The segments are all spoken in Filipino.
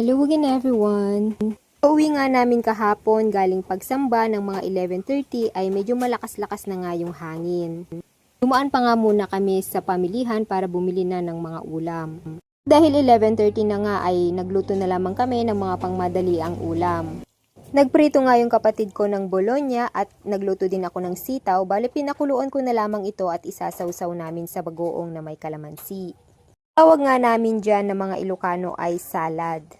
Hello again everyone! Pauwi nga namin kahapon galing pagsamba ng mga 11.30 ay medyo malakas-lakas na nga yung hangin. Dumaan pa nga muna kami sa pamilihan para bumili na ng mga ulam. Dahil 11.30 na nga ay nagluto na lamang kami ng mga pangmadali ang ulam. Nagprito nga yung kapatid ko ng bologna at nagluto din ako ng sitaw, bali pinakuluan ko na lamang ito at isasawsaw namin sa bagoong na may kalamansi. Tawag nga namin dyan ng mga Ilocano ay salad.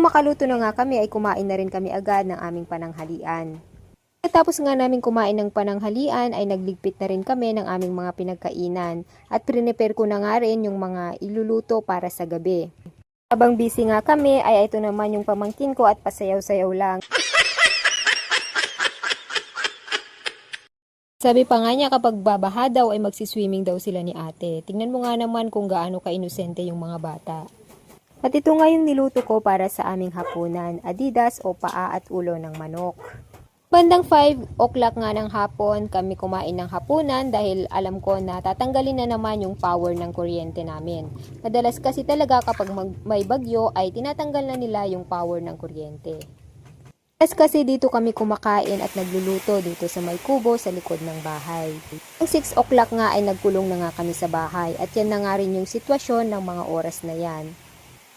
Makaluto na nga kami ay kumain na rin kami agad ng aming pananghalian. Tapos nga namin kumain ng pananghalian ay nagligpit na rin kami ng aming mga pinagkainan at prepare ko na nga rin yung mga iluluto para sa gabi. Habang busy nga kami ay ito naman yung pamangkin ko at pasayaw-sayaw lang. Sabi pa nga niya kapag babaha daw ay magsiswimming daw sila ni ate. Tingnan mo nga naman kung gaano ka-inosente yung mga bata. At ito nga yung niluto ko para sa aming hapunan, adidas o paa at ulo ng manok. Bandang 5 o'clock nga ng hapon, kami kumain ng hapunan dahil alam ko na tatanggalin na naman yung power ng kuryente namin. Madalas kasi talaga kapag mag- may bagyo ay tinatanggal na nila yung power ng kuryente. Mas kasi dito kami kumakain at nagluluto dito sa may kubo sa likod ng bahay. Ang 6 o'clock nga ay nagkulong na nga kami sa bahay at yan na nga rin yung sitwasyon ng mga oras na yan.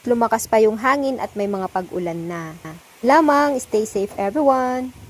Lumakas pa yung hangin at may mga pag-ulan na. Lamang, stay safe everyone!